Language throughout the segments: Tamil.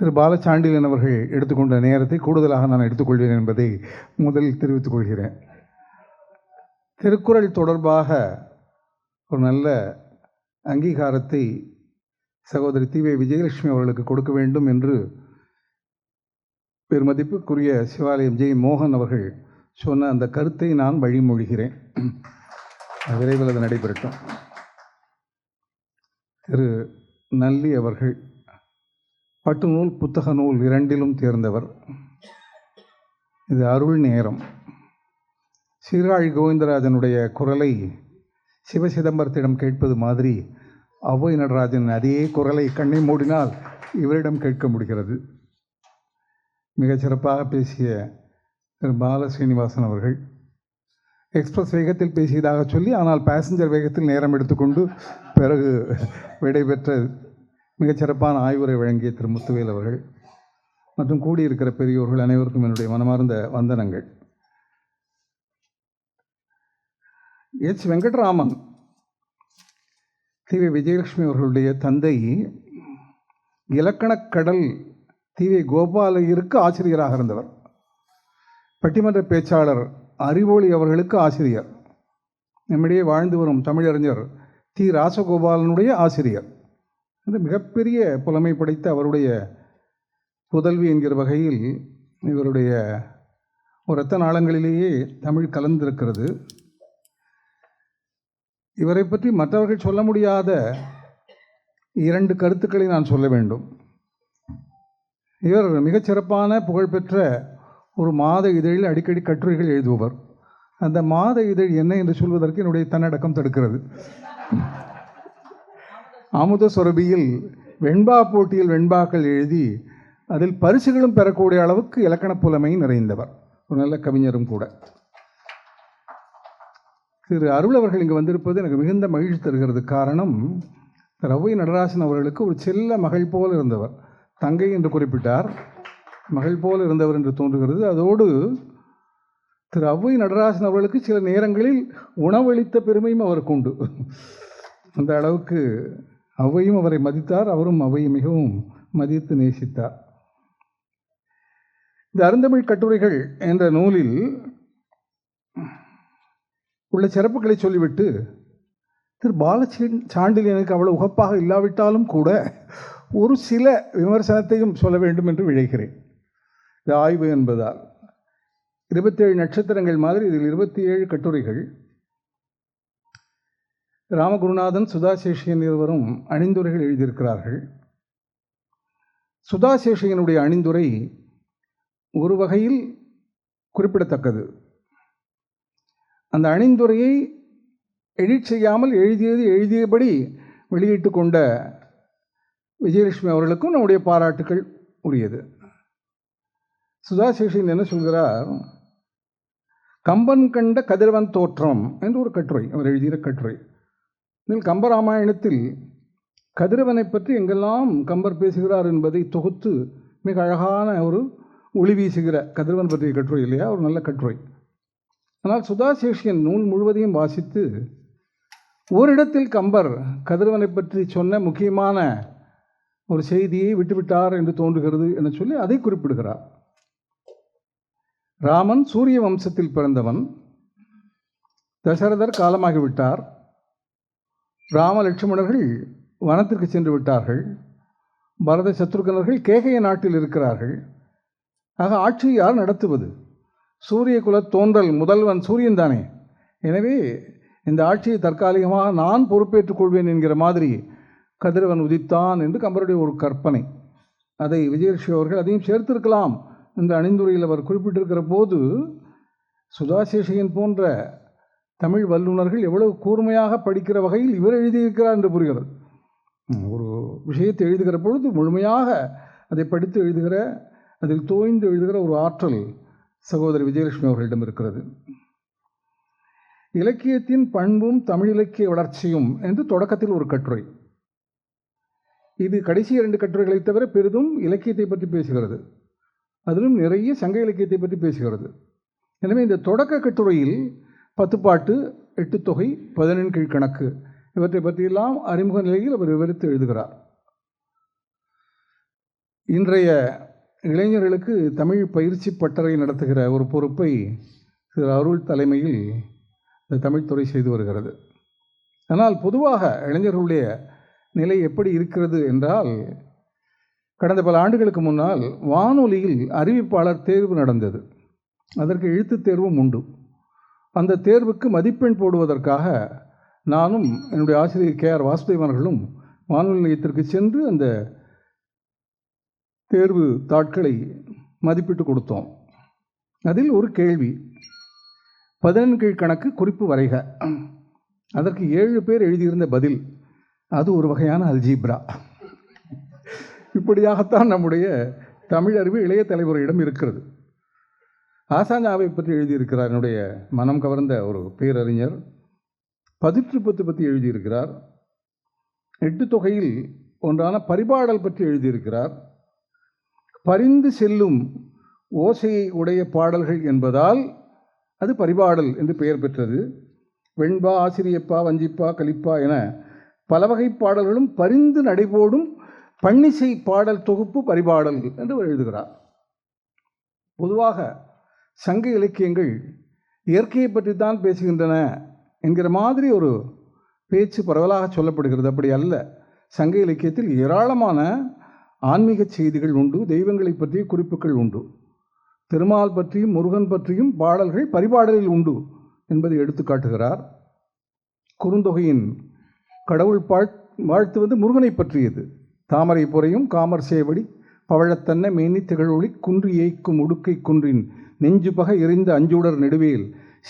திரு பாலச்சாண்டிலன் அவர்கள் எடுத்துக்கொண்ட நேரத்தை கூடுதலாக நான் எடுத்துக்கொள்வேன் என்பதை முதலில் தெரிவித்துக் கொள்கிறேன். திருக்குறள் தொடர்பாக ஒரு நல்ல அங்கீகாரத்தை சகோதரி தீவை விஜயலட்சுமி அவர்களுக்கு கொடுக்க வேண்டும் என்று பெருமதிப்புக்குரிய சிவாலயம் ஜெய் மோகன் அவர்கள் சொன்ன அந்த கருத்தை நான் வழிமொழிகிறேன். விரைவில் அது நடைபெறட்டும். திரு நல்லி அவர்கள் பட்டு நூல் புத்தக நூல் இரண்டிலும் தேர்ந்தவர். இது அருள் நேரம். சீர்காழி கோவிந்தராஜனுடைய குரலை சிவசிதம்பரத்திடம் கேட்பது மாதிரி அவ்வை நடராஜன் அதே குரலை கண்ணை மூடினால் இவரிடம் கேட்க முடிகிறது. மிகச்சிறப்பாக பேசிய திரு. பால ஸ்ரீனிவாசன் அவர்கள் எக்ஸ்பிரஸ் வேகத்தில் பேசியதாக சொல்லி ஆனால் பேசஞ்சர் வேகத்தில் நேரம் எடுத்துக்கொண்டு பிறகு விடைபெற்ற மிகச்சிறப்பான ஆய்வுரை வழங்கிய திரு. முத்துவேல் அவர்கள் மற்றும் கூடியிருக்கிற பெரியோர்கள் அனைவருக்கும் என்னுடைய மனமார்ந்த வந்தனங்கள். எச். வெங்கட்ராமன் தீவை விஜயலட்சுமி அவர்களுடைய தந்தை இலக்கணக் கடல் தீவை கோபாலையருக்கு ஆசிரியராக இருந்தவர். பட்டிமன்ற பேச்சாளர் அறிவொளி அவர்களுக்கு ஆசிரியர். நம்மிடையே வாழ்ந்து வரும் தமிழறிஞர் தி ராசகோபாலனுடைய ஆசிரியர். இது மிகப்பெரிய புலமை படைத்த அவருடைய புதல்வி என்கிற வகையில் இவருடைய ஒரு ரத்த நாளங்களிலேயே தமிழ் கலந்திருக்கிறது. இவரை பற்றி மற்றவர்கள் சொல்ல முடியாத இரண்டு கருத்துக்களை நான் சொல்ல வேண்டும். இவர் மிகச்சிறப்பான புகழ்பெற்ற ஒரு மாத இதழில் அடிக்கடி கட்டுரைகள் எழுதுபவர். அந்த மாத இதழ் என்ன என்று சொல்வதற்கு என்னுடைய தன்னடக்கம் தடுக்கிறது. அமுதசுரபியில் வெண்பா போட்டியில் வெண்பாக்கள் எழுதி அதில் பரிசுகளும் பெறக்கூடிய அளவுக்கு இலக்கண புலமை நிறைந்தவர். ஒரு நல்ல கவிஞரும் கூட. திரு அருள் அவர்கள் இங்கே வந்திருப்பது எனக்கு மிகுந்த மகிழ்ச்சி தருகிறது. காரணம் திரு நடராசன் அவர்களுக்கு ஒரு செல்ல மகள் போல் இருந்தவர். தங்கை என்று குறிப்பிட்டார். மகள் போல் இருந்தவர் என்று தோன்றுகிறது. அதோடு திரு அவ்வை நடராசன் அவர்களுக்கு சில நேரங்களில் உணவளித்த பெருமையும் அவருக்கு உண்டு. அந்த அளவுக்கு அவையும் அவரை மதித்தார் அவரும் அவையை மிகவும் மதித்து நேசித்தார். இந்த அருந்தமிழ் கட்டுரைகள் என்ற நூலில் உள்ள சிறப்புகளை சொல்லிவிட்டு திரு பாலச்சி சாண்டில் எனக்கு அவ்வளவு உகப்பாக இல்லாவிட்டாலும் கூட ஒரு சில விமர்சனத்தையும் சொல்ல வேண்டும் என்று விழைகிறேன். இது ஆய்வு என்பதால் இருபத்தேழு நட்சத்திரங்கள் மாதிரி இதில் இருபத்தி ஏழு கட்டுரைகள் ராமகுருநாதன் சுதாசேஷியன் இருவரும் அணிந்துரைகள் எழுதியிருக்கிறார்கள். சுதாசேஷியனுடைய அணிந்துரை ஒரு வகையில் குறிப்பிடத்தக்கது. அந்த அணிந்துரையை எடிட் செய்யாமல் எழுதியது எழுதியபடி வெளியிட்டு கொண்ட விஜயலட்சுமி அவர்களுக்கும் நம்முடைய பாராட்டுக்கள் உரியது. சுதாசேஷன் என்ன சொல்கிறார்? கம்பன் கண்ட கதிரவன் தோற்றம் என்று ஒரு கட்டுரை அவர் எழுதிய கட்டுரை. இதில் கம்பராமாயணத்தில் கதிரவனை பற்றி எங்கெல்லாம் கம்பர் பேசுகிறார் என்பதை தொகுத்து மிக அழகான ஒரு ஒளி வீசுகிற கதிரவன் பற்றிய கட்டுரை இல்லையா? ஒரு நல்ல கட்டுரை. ஆனால் சுதாசேஷியன் நூல் முழுவதையும் வாசித்து ஓரிடத்தில் கம்பர் கதிரவனை பற்றி சொன்ன முக்கியமான ஒரு செய்தியை விட்டுவிட்டார் என்று தோன்றுகிறது என சொல்லி அதை குறிப்பிடுகிறார். ராமன் சூரிய வம்சத்தில் பிறந்தவன் தசரதர் காலமாகிவிட்டார். ராம லட்சுமணர்கள் வனத்திற்கு சென்று விட்டார்கள். பரத சத்ருகனர்கள் கேகைய நாட்டில் இருக்கிறார்கள். ஆக ஆட்சி யார் நடத்துவது? சூரிய குல தோன்றல் முதல்வன் சூரியன் தானே. எனவே இந்த ஆட்சியை தற்காலிகமாக நான் பொறுப்பேற்றுக் கொள்வேன் என்கிற மாதிரி கதிரவன் உதித்தான் என்று கம்பருடைய ஒரு கற்பனை. அதை விஜயலட்சுமி அவர்கள் அதையும் சேர்த்திருக்கலாம் இந்த அணிந்துரையில் அவர் குறிப்பிட்டிருக்கிற போது சுதாசேஷையன் போன்ற தமிழ் வல்லுநர்கள் எவ்வளவு கூர்மையாக படிக்கிற வகையில் இவர் எழுதியிருக்கிறார் என்று புரிகிறது. ஒரு விஷயத்தை எழுதுகிற பொழுது முழுமையாக அதை படித்து எழுதுகிற அதில் தோய்ந்து எழுதுகிற ஒரு ஆற்றல் சகோதரி விஜயலட்சுமி அவர்களிடம் இருக்கிறது. இலக்கியத்தின் பண்பும் தமிழ் இலக்கிய வளர்ச்சியும் என்று தொடக்கத்தில் ஒரு கட்டுரை. இது கடைசி இரண்டு கட்டுரைகளை தவிர பெரிதும் இலக்கியத்தை பற்றி பேசுகிறது. அதிலும் நிறைய சங்க இலக்கியத்தை பற்றி பேசுகிறது. எனவே இந்த தொடக்க கட்டுரையில் பத்துப்பாட்டு எட்டுத்தொகை பதினெண் கீழ்கணக்கு இவற்றை பற்றியெல்லாம் அறிமுக நிலையில் அவர் விவரித்து எழுதுகிறார். இன்றைய இளைஞர்களுக்கு தமிழ் பயிற்சி பட்டறை நடத்துகிற ஒரு பொறுப்பை திரு அருள் தலைமையில் இந்த தமிழ்துறை செய்து வருகிறது. ஆனால் பொதுவாக இளைஞர்களுடைய நிலை எப்படி இருக்கிறது என்றால் கடந்த பல ஆண்டுகளுக்கு முன்னால் வானொலியில் அறிவிப்பாளர் தேர்வு நடந்தது. அதற்கு எழுத்துத் தேர்வும் உண்டு. அந்த தேர்வுக்கு மதிப்பெண் போடுவதற்காக நானும் என்னுடைய ஆசிரியர் கே ஆர் வாசுதேவர்களும் வானொலி நிலையத்திற்கு சென்று அந்த தேர்வு தாட்களை மதிப்பிட்டு கொடுத்தோம். அதில் ஒரு கேள்வி. பதினெண்கீழ் கணக்கு குறிப்பு வரைக. அதற்கு ஏழு பேர் எழுதியிருந்த பதில் அது ஒரு வகையான அல்ஜீப்ரா. இப்படியாகத்தான் நம்முடைய தமிழ் அறிவு இளைய தலைவரிடம் இருக்கிறது. ஆசாஞ்சாவை பற்றி எழுதியிருக்கிறார் என்னுடைய மனம் கவர்ந்த ஒரு பேரறிஞர். பதிற்றுப்பத்து பற்றி எழுதியிருக்கிறார். எட்டு தொகையில் ஒன்றான பரிபாடல் பற்றி எழுதியிருக்கிறார். பரிந்து செல்லும் ஓசையை உடைய பாடல்கள் என்பதால் அது பரிபாடல் என்று பெயர் பெற்றது. வெண்பா ஆசிரியப்பா வஞ்சிப்பா கலிப்பா என பல வகை பாடல்களும் பரிந்து நடைபோடும் பன்னிசை பாடல் தொகுப்பு பரிபாடல் என்று எழுதுகிறார். பொதுவாக சங்க இலக்கியங்கள் இயற்கையை பற்றி தான் பேசுகின்றன என்கிற மாதிரி ஒரு பேச்சு பரவலாக சொல்லப்படுகிறது. அப்படி அல்ல. சங்க இலக்கியத்தில் ஏராளமான ஆன்மீக செய்திகள் உண்டு தெய்வங்களை பற்றிய குறிப்புகள் உண்டு. திருமால் பற்றியும் முருகன் பற்றியும் பாடல்கள் பரிபாடலில் உண்டு என்பதை எடுத்து காட்டுகிறார். குறுந்தொகையின் கடவுள் பாழ் வாழ்த்துவது முருகனை பற்றியது. தாமரை புறையும் காமர் சேவடி பவழத்தன்ன மேனி திகழொளி குன்றி ஏய்க்கும் உடுக்கை குன்றின் நெஞ்சு பக எறிந்த அஞ்சுடர் நெடுவேல்.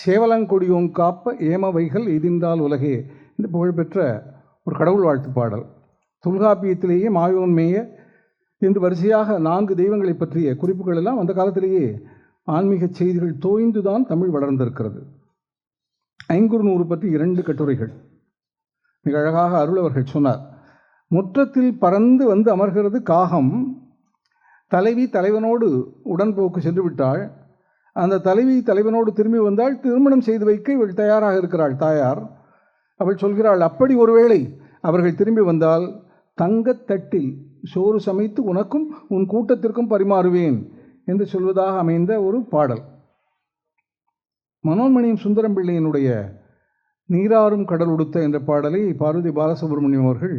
சேவலங்கொடியோங் காப்ப ஏமவைகள் எதிர்ந்தால் உலகே என்று புகழ்பெற்ற ஒரு கடவுள் வாழ்த்து பாடல். தொல்காப்பியத்திலேயே மாயோன் மேய என்று வரிசையாக நான்கு தெய்வங்களை பற்றிய குறிப்புகள் எல்லாம் அந்த காலத்திலேயே ஆன்மீக செய்திகள் தோய்ந்துதான் தமிழ் வளர்ந்திருக்கிறது. ஐங்குறுநூறு பற்றி இரண்டு கட்டுரைகள். மிக அழகாக அருள் அவர்கள் சொன்னார். முற்றத்தில் பறந்து வந்து அமர்கிறது காகம். தலைவி தலைவனோடு உடன்போக்கு சென்று விட்டாள் அந்த தலைவி தலைவனோடு திரும்பி வந்தால் திருமணம் செய்து வைக்க இவள் தயாராக இருக்கிறாள் தாயார். அவள் சொல்கிறாள் அப்படி ஒருவேளை அவர்கள் திரும்பி வந்தால் தங்கத்தட்டில் சோறு சமைத்து உனக்கும் உன் கூட்டத்திற்கும் பரிமாறுவேன் என்று சொல்வதாக அமைந்த ஒரு பாடல். மனோன்மணியும் சுந்தரம் பிள்ளையினுடைய நீராறும் கடல் உடுத்த என்ற பாடலை பார்வதி பாலசுப்ரமணியம் அவர்கள்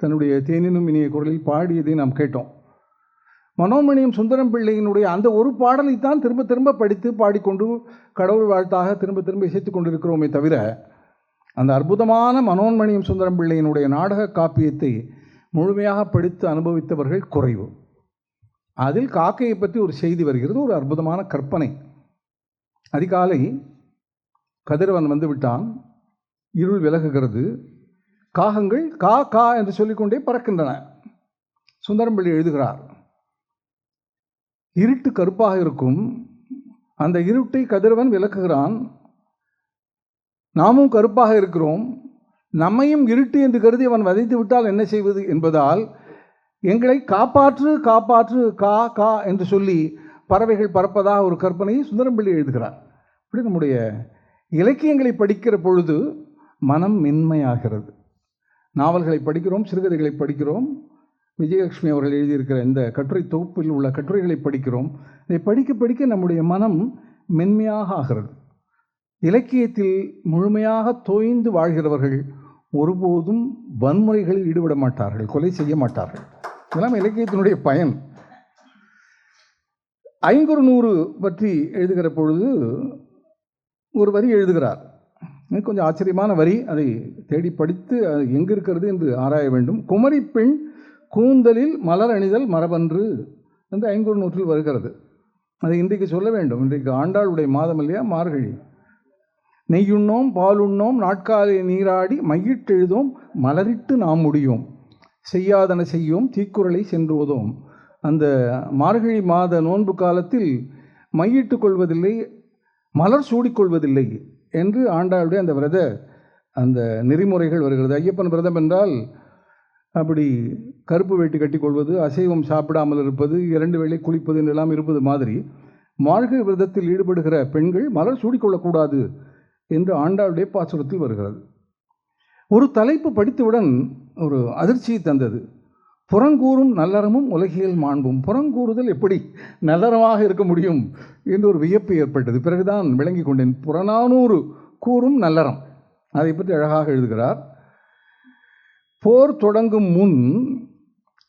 தன்னுடைய தேனினும் இனிய குரலில் பாடியதை நாம் கேட்டோம். மனோன்மணியம் சுந்தரம் பிள்ளையினுடைய அந்த ஒரு பாடலைத்தான் திரும்ப திரும்ப படித்து பாடிக்கொண்டு கடவுள் வாழ்த்தாக திரும்ப திரும்ப இசைத்து கொண்டிருக்கிறோமே தவிர அந்த அற்புதமான மனோன்மணியம் சுந்தரம் பிள்ளையினுடைய நாடக காப்பியத்தை முழுமையாக படித்து அனுபவித்தவர்கள் குறைவு. அதில் காக்கையை பற்றி ஒரு செய்தி வருகிறது ஒரு அற்புதமான கற்பனை. அதிகாலை கதிரவன் வந்து விட்டான் இருள் விலகுகிறது. காகங்கள் கா கா என்று சொல்லிக்கொண்டே பறக்கின்றன. சுந்தரம்பிள்ளை எழுதுகிறார் இருட்டு கருப்பாக இருக்கும். அந்த இருட்டை கதிரவன் விளக்குகிறான். நாமும் கருப்பாக இருக்கிறோம். நம்மையும் இருட்டு என்று கருதி அவன் வதைத்து விட்டால் என்ன செய்வது என்பதால் எங்களை காப்பாற்று காப்பாற்று கா கா என்று சொல்லி பறவைகள் பறப்பதாக ஒரு கற்பனையை சுந்தரம்பள்ளி எழுதுகிறார். இப்படி நம்முடைய இலக்கியங்களை படிக்கிற பொழுது மனம் மென்மையாகிறது. நாவல்களை படிக்கிறோம் சிறுகதைகளை படிக்கிறோம். விஜயலட்சுமி அவர்கள் எழுதியிருக்கிற இந்த கட்டுரை தொகுப்பில் உள்ள கட்டுரைகளை படிக்கிறோம். இதை படிக்க படிக்க நம்முடைய மனம் மென்மையாக ஆகிறது. இலக்கியத்தில் முழுமையாக தோய்ந்து வாழ்கிறவர்கள் ஒருபோதும் வன்முறைகளில் ஈடுபட மாட்டார்கள் கொலை செய்ய மாட்டார்கள். இதெல்லாம் இலக்கியத்தினுடைய பயன். ஐங்குறு நூறு பற்றி எழுதுகிற பொழுது ஒரு வரி எழுதுகிறார். கொஞ்சம் ஆச்சரியமான வரி. அதை தேடி படித்து அது எங்கே இருக்கிறது என்று ஆராய வேண்டும். குமரி பெண் கூந்தலில் மலர் அணிதல் மரபன்று என்று ஐங்குறு நூற்றில் வருகிறது. அதை இன்றைக்கு சொல்ல வேண்டும். இன்றைக்கு ஆண்டாளுடைய மாதம் இல்லையா? மார்கழி. நெய்யுண்ணோம் பாலுண்ணோம் நாட்காலை நீராடி மையிட்டெழுதோம் மலரிட்டு நாம் முடியும். செய்யாதன செய்யும் தீக்குறளை சென்றுவதோம் அந்த மார்கழி மாத நோன்பு காலத்தில் மையிட்டு கொள்வதில்லை மலர் சூடிக்கொள்வதில்லை என்று ஆண்டாளுடைய அந்த விரத அந்த நெறிமுறைகள் வருகிறது. ஐயப்பன் விரதம் என்றால் அப்படி கருப்பு வேட்டி கட்டிக்கொள்வது அசைவம் சாப்பிடாமல் இருப்பது இரண்டு வேளை குளிப்பது என்றெல்லாம் இருப்பது மாதிரி மார்கழி விரதத்தில் ஈடுபடுகிற பெண்கள் மலர் சூடிக்கொள்ளக்கூடாது என்று ஆண்டாளுடைய பாசுரத்தில் வருகிறது. ஒரு தலைப்பு படித்தவுடன் ஒரு அதிர்ச்சியை தந்தது. புறங்கூறும் நல்லறமும் உலகியல் மாண்பும். புறங்கூறுதல் எப்படி நல்லறமாக இருக்க முடியும் என்று ஒரு வியப்பு ஏற்பட்டது. பிறகுதான் விளங்கி கொண்டேன். புறநானூறு கூறும் நல்லறம். அதை பற்றி அழகாக எழுதுகிறார். போர் தொடங்கும் முன்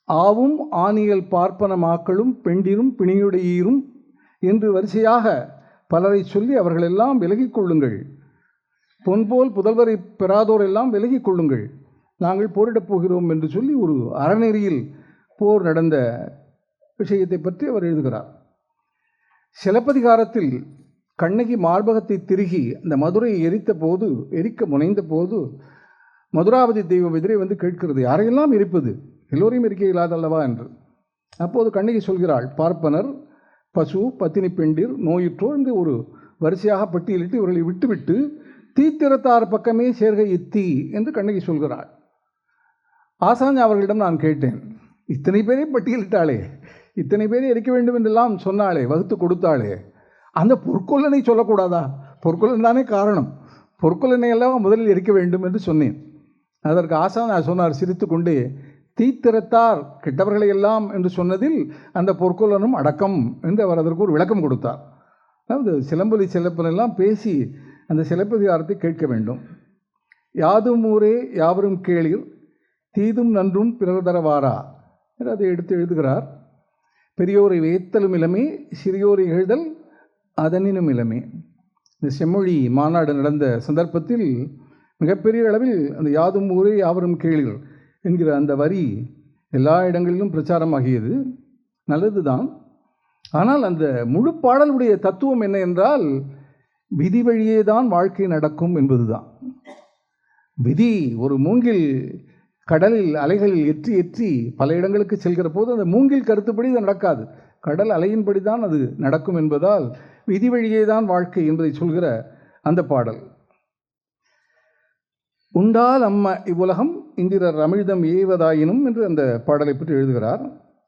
ஆவும் ஆணியல் பார்ப்பன மாக்களும் பெண்டிரும் பிணியுடையீரும் என்று வரிசையாக பலரை சொல்லி அவர்களெல்லாம் விலகிக் கொள்ளுங்கள். பொன்போல் புதல்வரை பெறாதோர் எல்லாம் விலகிக் கொள்ளுங்கள். நாங்கள் போரிடப் போகிறோம் என்று சொல்லி ஒரு அறநெறியில் போர் நடந்த விஷயத்தை பற்றி அவர் எழுதுகிறார். சிலப்பதிகாரத்தில் கண்ணகி மார்பகத்தை திருகி அந்த மதுரையை எரித்த போது எரிக்க முனைந்த போது மதுராவதி தெய்வம் எதிரே வந்து கேட்கிறது. யாரையெல்லாம் இருப்பது எல்லோரையும் இருக்க இல்லாதல்லவா என்று. அப்போது கண்ணகி சொல்கிறாள் பார்ப்பனர் பசு பத்தினி பெண்டிர் நோயுற்றோர் என்று ஒரு வரிசையாக பட்டியலிட்டு இவர்களை விட்டுவிட்டு தீத்திரத்தார் பக்கமே சேர்க இத்தி என்று கண்ணகி சொல்கிறாள். ஆசாஞ்சி அவர்களிடம் நான் கேட்டேன். இத்தனை பேரே பட்டியலிட்டாளே இத்தனை பேரை எரிக்க வேண்டும் என்றெல்லாம் சொன்னாளே வகுத்து கொடுத்தாளே. அந்த பொற்கொல்லனை சொல்லக்கூடாதா? பொற்கொல்லன் தானே காரணம். பொற்கொல்லனை எல்லாம் முதலில் எரிக்க வேண்டும் என்று சொன்னேன். அதற்கு ஆசான் சொன்னார் சிரித்து கொண்டு தீத்திரத்தார் கெட்டவர்களை எல்லாம் என்று சொன்னதில் அந்த பொற்கொல்லனும் அடக்கம் என்று அவர் அதற்கு ஒரு விளக்கம் கொடுத்தார். அதாவது சிலம்பொலி சிலப்பனெல்லாம் பேசி அந்த சிலப்பதிகாரத்தை கேட்க வேண்டும். யாதும் ஊரே யாவரும் கேளீர் தீதும் நன்றும் பிறர் தரவாரா? என்று அதை எடுத்து எழுதுகிறார். பெரியோரை வேத்தலும் இளமே சிறியோரை எழுதல் அதனினும் இளமே. இந்த செம்மொழி மாநாடு நடந்த சந்தர்ப்பத்தில் மிகப்பெரிய அளவில் அந்த யாதும் ஊரே யாவரும் கேளீர் என்கிற அந்த வரி எல்லா இடங்களிலும் பிரச்சாரமாகியது. நல்லது தான் ஆனால் அந்த முழு பாடலுடைய தத்துவம் என்ன என்றால் விதி வழியே தான் வாழ்க்கை நடக்கும் என்பதுதான். விதி ஒரு மூங்கில் கடலில் அலைகளில் எற்றி எற்றி பல இடங்களுக்கு செல்கிற போது அந்த மூங்கில் கருத்துப்படி இது நடக்காது. கடல் அலையின்படி தான் அது நடக்கும் என்பதால் விதி வழியே தான் வாழ்க்கை என்பதை சொல்கிற அந்த பாடல். உண்டால் அம்மா இவ்வுலகம் இந்திரர் அமிழ்தம் ஏவதாயினும் என்று அந்த பாடலை பற்றி எழுதுகிறார்.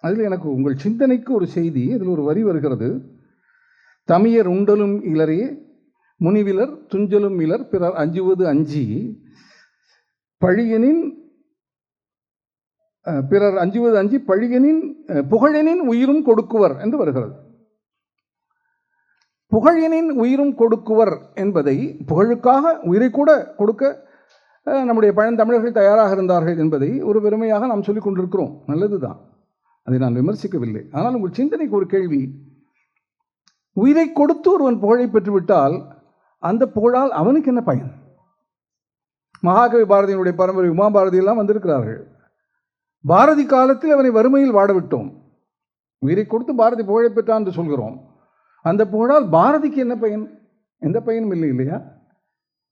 அதில் எனக்கு உங்கள் சிந்தனைக்கு ஒரு செய்தி அதில் ஒரு வரி வருகிறது. தமியர் உண்டலும் இலரே முனிவிலர் துஞ்சலும் இலர் பிறர் அஞ்சுவது அஞ்சி. பழியனின் பிறர் அஞ்சுவது அஞ்சி பழியனின் புகழனின் உயிரும் கொடுக்குவர் என்று வருகிறது. புகழினின் உயிரும் கொடுக்குவர் என்பதை புகழுக்காக உயிரை கூட கொடுக்க நம்முடைய பழந்தமிழர்கள் தயாராக இருந்தார்கள் என்பதை ஒரு பெருமையாக நாம் சொல்லிக் கொண்டிருக்கிறோம். நல்லதுதான். அதை நான் விமர்சிக்கவில்லை. ஆனால் உங்கள் சிந்தனைக்கு ஒரு கேள்வி. உயிரை கொடுத்து ஒருவன் புகழை பெற்றுவிட்டால் அந்த புகழால் அவனுக்கு என்ன பயன்? மகாகவி பாரதியினுடைய பரம்பரை உமா பாரதியெல்லாம் வந்திருக்கிறார்கள். பாரதி காலத்தில் அவனை வறுமையில் வாடவிட்டோம். உயிரை கொடுத்து பாரதி புகழை பெற்றான் என்று சொல்கிறோம். அந்த புகழால் பாரதிக்கு என்ன பயன்? எந்த பயனும் இல்லை இல்லையா?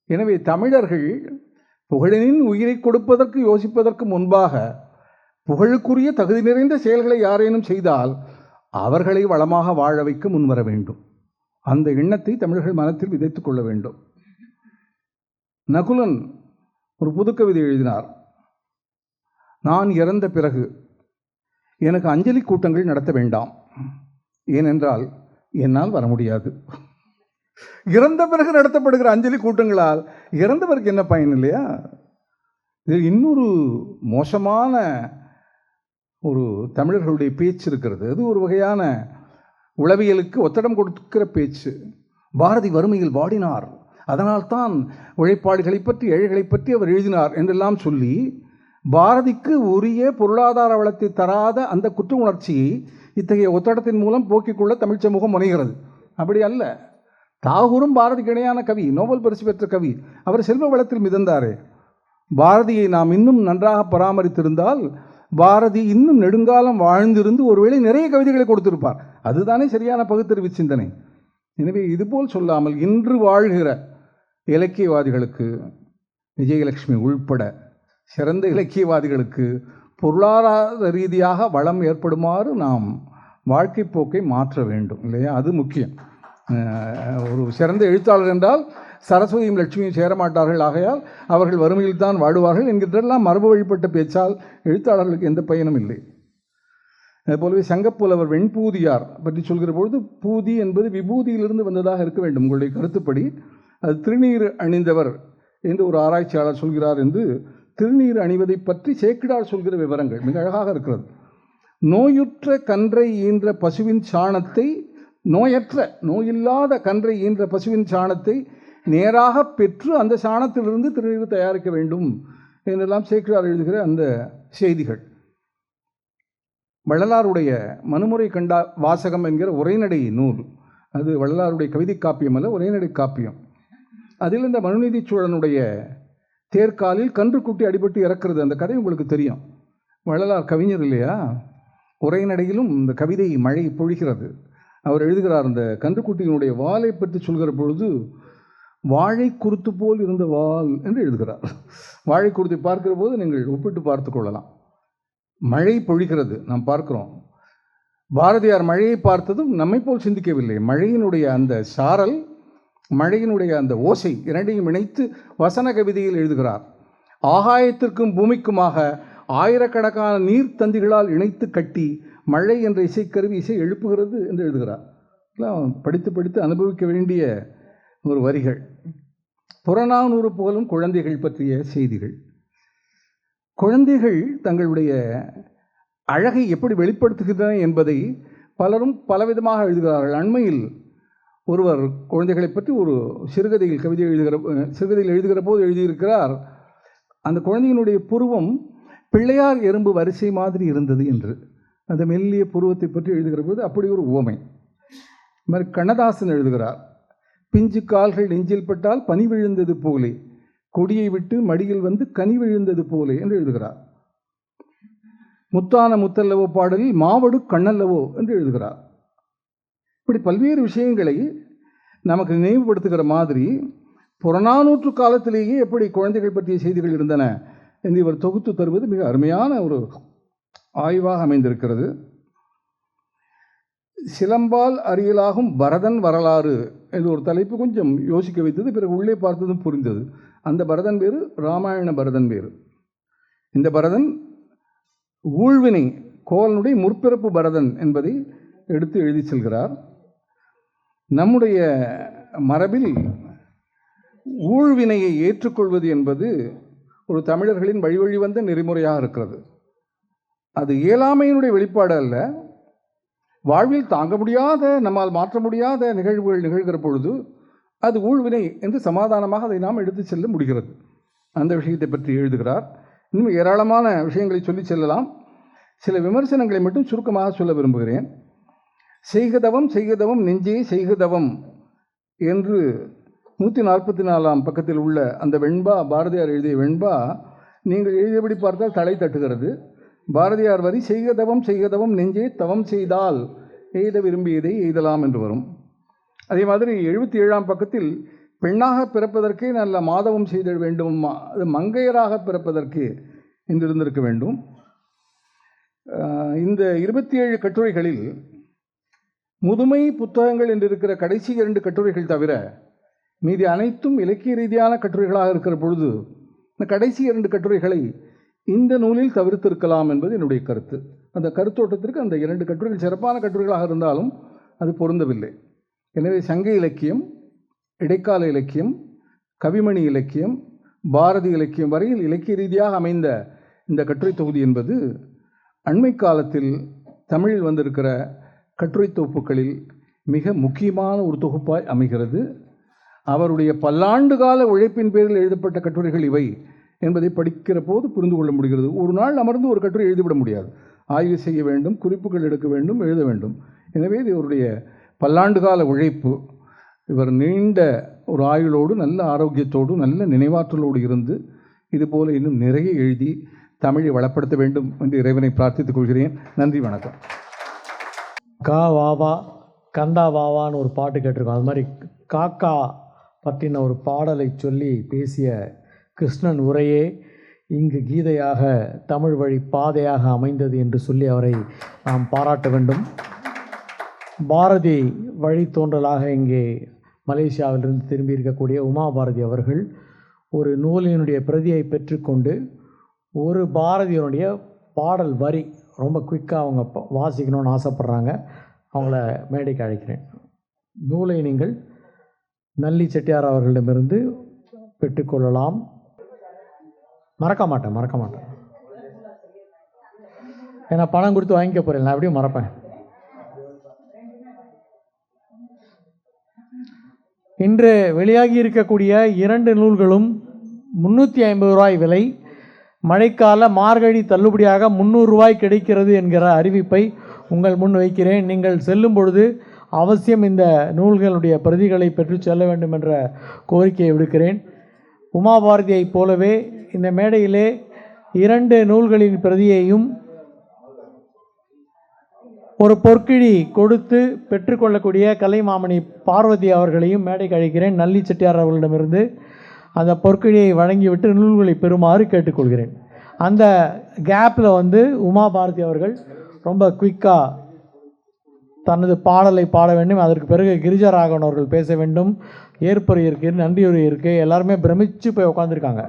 எனவே தமிழர்கள் புகழினின் உயிரை கொடுப்பதற்கு யோசிப்பதற்கு முன்பாக புகழுக்குரிய தகுதி நிறைந்த செயல்களை யாரேனும் செய்தால் அவர்களை வளமாக வாழ வைக்க முன்வர வேண்டும். அந்த எண்ணத்தை தமிழர்கள் மனத்தில் விதைத்துக் கொள்ள வேண்டும். நகுலன் ஒரு புதுக்கவிதை எழுதினார். நான் இறந்த பிறகு எனக்கு அஞ்சலி கூட்டங்கள் நடத்த வேண்டாம். ஏனென்றால் என்னால் வர முடியாது. இறந்த பிறகு நடத்தப்படுகிற அஞ்சலி கூட்டங்களால் இறந்தவருக்கு என்ன பயன் இல்லையா? இது இன்னொரு மோசமான ஒரு தமிழர்களுடைய பேச்சு இருக்கிறது. அது ஒரு வகையான உளவியலுக்கு ஒத்தடம் கொடுக்கிற பேச்சு. பாரதி வறுமையில் வாடினார். அதனால்தான் உழைப்பாளிகளை பற்றி ஏழைகளை பற்றி அவர் எழுதினார் என்றெல்லாம் சொல்லி பாரதிக்கு உரிய பொருளாதார வளத்தை தராத அந்த குற்ற உணர்ச்சியை இத்தகைய ஒத்தடத்தின் மூலம் போக்கிக்கொள்ள தமிழ் சமூகம் முனைகிறது. அப்படி அல்ல. தாகூரும் பாரதிக்கு இணையான கவி நோபல் பரிசு பெற்ற கவி அவர் செல்வ வளத்தில் மிதந்தாரே. பாரதியை நாம் இன்னும் நன்றாக பராமரித்திருந்தால் பாரதி இன்னும் நெடுங்காலம் வாழ்ந்திருந்து ஒருவேளை நிறைய கவிதைகளை கொடுத்திருப்பார். அதுதானே சரியான பகுத்தறிவு சிந்தனை. எனவே இதுபோல் சொல்லாமல் இன்று வாழ்கிற இலக்கியவாதிகளுக்கு விஜயலட்சுமி உள்பட சிறந்த இலக்கியவாதிகளுக்கு பொருளாதார ரீதியாக வளம் ஏற்படுமாறு நாம் வாழ்க்கை போக்கை மாற்ற வேண்டும் இல்லையா? அது முக்கியம். ஒரு சிறந்த எழுத்தாளர் என்றால் சரஸ்வதியும் லட்சுமியும் சேரமாட்டார்கள். ஆகையால் அவர்கள் வறுமையில் தான் வாடுவார்கள் என்கிறதெல்லாம் மரபு வழிபட்ட பேச்சால் எழுத்தாளர்களுக்கு எந்த பயனும் இல்லை. அதுபோலவே சங்கப்புலவர் வெண்பூதியார் பற்றி சொல்கிற பொழுது பூதி என்பது விபூதியிலிருந்து வந்ததாக இருக்க வேண்டும். உங்களுடைய கருத்துப்படி அது திருநீர் அணிந்தவர் என்று ஒரு ஆராய்ச்சியாளர் சொல்கிறார் என்று திருநீர் அணிவதை பற்றி சேக்கிடார் சொல்கிற விவரங்கள் மிக அழகாக இருக்கிறது. நோயுற்ற கன்றை ஈன்ற பசுவின் சாணத்தை நோயற்ற நோயில்லாத கன்றை ஈன்ற பசுவின் சாணத்தை நேராக பெற்று அந்த சாணத்திலிருந்து திருநீர் தயாரிக்க வேண்டும் என்றெல்லாம் சேக்கிழார் எழுதுகிற அந்த செய்திகள். வள்ளலாருடைய மனுமுறை கண்டா வாசகம் என்கிற உரைநடை நூல். அது வள்ளலாருடைய கவிதை காப்பியம் அல்ல உரைநடை காப்பியம். அதில் இந்த மனுநீதி சோழனுடைய தேர்காலில் கன்றுக்குட்டி அடிபட்டு இறக்கிறது. அந்த கதை உங்களுக்கு தெரியும். வள்ளலார் கவிஞர் இல்லையா? உரைநடையிலும் இந்த கவிதை மழை பொழிகிறது. அவர் எழுதுகிறார் அந்த கன்றுக்குட்டியினுடைய வாலை பற்றி சொல்கிற பொழுது வாழை குருத்து போல் இருந்த வால் என்று எழுதுகிறார். வாழை குருத்தை பார்க்கிற போது நீங்கள் ஒப்பிட்டு பார்த்து கொள்ளலாம். மழை பொழிகிறது நாம் பார்க்கிறோம். பாரதியார் மழையை பார்த்ததும் நம்மை போல் சிந்திக்கவில்லை. மழையினுடைய அந்த சாரல் மழையினுடைய அந்த ஓசை இரண்டையும் இணைத்து வசன கவிதையில் எழுதுகிறார். ஆகாயத்திற்கும் பூமிக்குமாக ஆயிரக்கணக்கான நீர் தந்திகளால் இணைத்து கட்டி மழை என்ற இசைக்கருவி இசை எழுப்புகிறது என்று எழுதுகிறார். எல்லாம் படித்து படித்து அனுபவிக்க வேண்டிய ஒரு வரிகள். புறநானூறு போலும் குழந்தைகள் பற்றிய செய்திகள். குழந்தைகள் தங்களுடைய அழகை எப்படி வெளிப்படுத்துகின்றன என்பதை பலரும் பலவிதமாக எழுதுகிறார்கள். அண்மையில் ஒருவர் குழந்தைகளை பற்றி ஒரு சிறுகதையில் கவிதை எழுதுகிற சிறுகதையில் எழுதுகிற போது எழுதியிருக்கிறார் அந்த குழந்தையினுடைய புருவம் பிள்ளையார் எறும்பு வரிசை மாதிரி இருந்தது என்று. அந்த மெல்லிய புருவத்தை பற்றி எழுதுகிற போது அப்படி ஒரு உவமை. இது மாதிரி கண்ணதாசன் எழுதுகிறார் பிஞ்சு கால்கள் நெஞ்சில் பட்டால் பனி விழுந்தது போலே கொடியை விட்டு மடியில் வந்து கனி விழுந்தது போலே என்று எழுதுகிறார். முத்தான முத்தல்லவோ பாடலில் மாவடு கண்ணல்லவோ என்று எழுதுகிறார். இப்படி பல்வேறு விஷயங்களை நமக்கு நினைவுபடுத்துகிற மாதிரி புறநானூற்று காலத்திலேயே எப்படி குழந்தைகள் பற்றிய செய்திகள் இருந்தன என்று இவர் தொகுத்து தருவது மிக அருமையான ஒரு ஆய்வாக அமைந்திருக்கிறது. சிலம்பால் அருகிலாகும் பரதன் வரலாறு என்று ஒரு தலைப்பு கொஞ்சம் யோசிக்க வைத்தது பிறகு உள்ளே பார்த்ததும் புரிந்தது. அந்த பரதன் பேர் ராமாயண பரதன் பேர் இந்த பரதன் ஊழ்வினை கோவலனுடைய முற்பிறப்பு பரதன் என்பதை எடுத்து எழுதி செல்கிறார். நம்முடைய மரபில் ஊழ்வினையை ஏற்றுக்கொள்வது என்பது ஒரு தமிழர்களின் வழி வழி வந்த நெறிமுறையாக இருக்கிறது. அது இயலாமையினுடைய வெளிப்பாடு அல்ல. வாழ்வில் தாங்க முடியாத நம்மால் மாற்ற முடியாத நிகழ்வுகள் நிகழ்கிற பொழுது அது ஊழ்வினை என்று சமாதானமாக அதை நாம் எடுத்து செல்ல முடிகிறது. அந்த விஷயத்தை பற்றி எழுதுகிறார். இன்னும் ஏராளமான விஷயங்களை சொல்லி செல்லலாம். சில விமர்சனங்களை மட்டும் சுருக்கமாக சொல்ல விரும்புகிறேன். செய்கதவம் செய்கதவம் நெஞ்சே செய்கதவம் என்று நூற்றி நாற்பத்தி நாலாம் பக்கத்தில் உள்ள அந்த வெண்பா பாரதியார் எழுதிய வெண்பா நீங்கள் எழுதியபடி பார்த்தால் தலை தட்டுகிறது. பாரதியார் வரி செய்கதவம் செய்கதவம் நெஞ்சே தவம் செய்தால் எய்த விரும்பியதை எய்தலாம் என்று வரும். அதே மாதிரி எழுபத்தி ஏழாம் பக்கத்தில் பெண்ணாக பிறப்பதற்கே நல்ல மாதவம் செய்த வேண்டும் அது மங்கையராக பிறப்பதற்கு என்றிருந்திருக்க வேண்டும். இந்த இருபத்தி ஏழு கட்டுரைகளில் முதுமை புத்தகங்கள் என்று இருக்கிற கடைசி இரண்டு கட்டுரைகள் தவிர மீதி அனைத்தும் இலக்கிய ரீதியான கட்டுரைகளாக இருக்கிற பொழுது இந்த கடைசி இரண்டு கட்டுரைகளை இந்த நூலில் தவிர்த்திருக்கலாம் என்பது என்னுடைய கருத்து. அந்த கருத்தோட்டத்திற்கு அந்த இரண்டு கட்டுரைகள் சிறப்பான கட்டுரைகளாக இருந்தாலும் அது பொருந்தவில்லை. எனவே சங்க இலக்கியம் இடைக்கால இலக்கியம் கவிமணி இலக்கியம் பாரதி இலக்கியம் வரையில் இலக்கிய ரீதியாக அமைந்த இந்த கட்டுரை தொகுதி என்பது அண்மை காலத்தில் தமிழில் வந்திருக்கிற கட்டுரை தொகுப்புகளில் மிக முக்கியமான ஒரு தொகுப்பாய் அமைகிறது. அவருடைய பல்லாண்டு கால உழைப்பின் பேரில் எழுதப்பட்ட கட்டுரைகள் இவை. என்பதை படிக்கிற போது புரிந்து கொள்ள முடிகிறது. ஒரு நாள் அமர்ந்து ஒரு கட்டுரை எழுதிவிட முடியாது. ஆய்வு செய்ய வேண்டும் குறிப்புகள் எடுக்க வேண்டும் எழுத வேண்டும். எனவே இது இவருடைய பல்லாண்டு கால உழைப்பு. இவர் நீண்ட ஒரு ஆயுளோடு நல்ல ஆரோக்கியத்தோடு நல்ல நினைவாற்றலோடு இருந்து இதுபோல் இன்னும் நிறைய எழுதி தமிழை வளப்படுத்த வேண்டும் என்று இறைவனை பிரார்த்தித்துக் கொள்கிறேன். நன்றி வணக்கம். கா வாவா கந்தா வாவான்னு ஒரு பாட்டு கேட்டிருக்கோம். அது மாதிரி காக்கா பற்றின ஒரு பாடலை சொல்லி பேசிய கிருஷ்ணன் உரையே இங்கு கீதையாக தமிழ் வழி பாதையாக அமைந்தது என்று சொல்லி அவரை நாம் பாராட்ட வேண்டும். பாரதி வழித்தோன்றலாக இங்கே மலேசியாவிலிருந்து திரும்பி இருக்கக்கூடிய உமா பாரதி அவர்கள் ஒரு நூலினுடைய பிரதியை பெற்றுக்கொண்டு ஒரு பாரதியனுடைய பாடல் வரி ரொம்ப குயிக்காக அவங்க வாசிக்கணும்னு ஆசைப்பட்றாங்க. அவங்கள மேடைக்கு அழைக்கிறேன். நூலை நீங்கள் நல்லி செட்டியார் அவர்களிடமிருந்து பெற்றுக்கொள்ளலாம். மறக்க மாட்டேன் மறக்க மாட்டேன். ஏன்னா பணம் கொடுத்து வாங்கிக்க போகிறேன் நான் எப்படியும் மறப்பேன். இன்று வெளியாகி இருக்கக்கூடிய இரண்டு நூல்களும் முந்நூற்றி ஐம்பது ரூபாய் விலை. மழைக்கால மார்கழி தள்ளுபடியாக முந்நூறுரூவாய் கிடைக்கிறது என்கிற அறிவிப்பை உங்கள் முன் வைக்கிறேன். நீங்கள் செல்லும் பொழுது அவசியம் இந்த நூல்களுடைய பிரதிகளை பெற்று செல்ல வேண்டும் என்ற கோரிக்கையை விடுக்கிறேன். உமாபாரதியைப் போலவே இந்த மேடையிலே இரண்டு நூல்களின் பிரதியையும் ஒரு பொற்கிழி கொடுத்து பெற்றுக்கொள்ளக்கூடிய கலைமாமணி பார்வதி அவர்களையும் மேடைக்கு அழைக்கிறேன். நல்லி செட்டியார் அவர்களிடமிருந்து அந்த பொற்கிழியை வழங்கிவிட்டு நூல்களை பெறுமாறு கேட்டுக்கொள்கிறேன். அந்த கேப்பில் வந்து உமா பாரதி அவர்கள் ரொம்ப குயிக்காக தனது பாடலை பாட வேண்டும். அதற்கு பிறகு கிரிஜராகவன் அவர்கள் பேச வேண்டும். ஏற்புரை இருக்குது நன்றியுரை இருக்குது எல்லாருமே பிரமிச்சு போய் உட்காந்துருக்காங்க